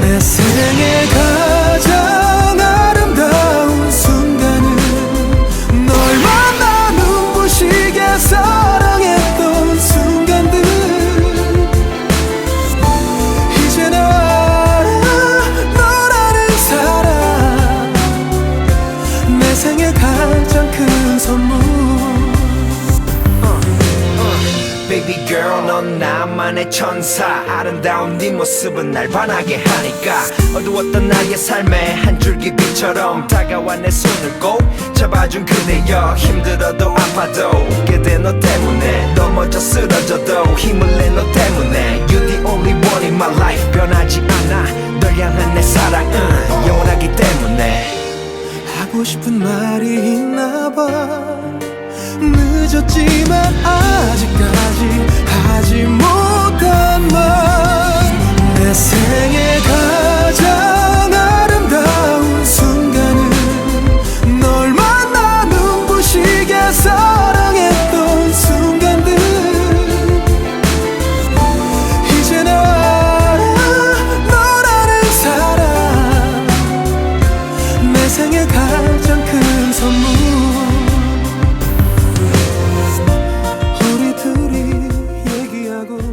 내 생애 가장 아름다운 순간은 널 만나 눈부시게 사랑했던 순간들. 이제 나 알아 너라는 사람 내 생애 가장 큰 선물 넌 나만의 천사. 아름다운 네 모습은 날 반하게 하니까. 어두웠던 나의 삶에 한 줄기 빛처럼 다가와 내 손을 꼭 잡아준 그대여. 힘들어도 아파도 웃게 된너 때문에. 넘어져 쓰러져도 힘을 내 너 때문에. You the only one in my life. 변하지 않아. 널 향한 내 사랑은 영원하기 때문에. 하고 싶은 말이 있나 봐. 늦었지만 아직까지 하지 못한 맘내 생에 가장 아름다운 순간은 널 만나 눈부시게 사랑했던 순간들. 이제 나 너라는 사람. 내 생에 가장 큰 선물. 하고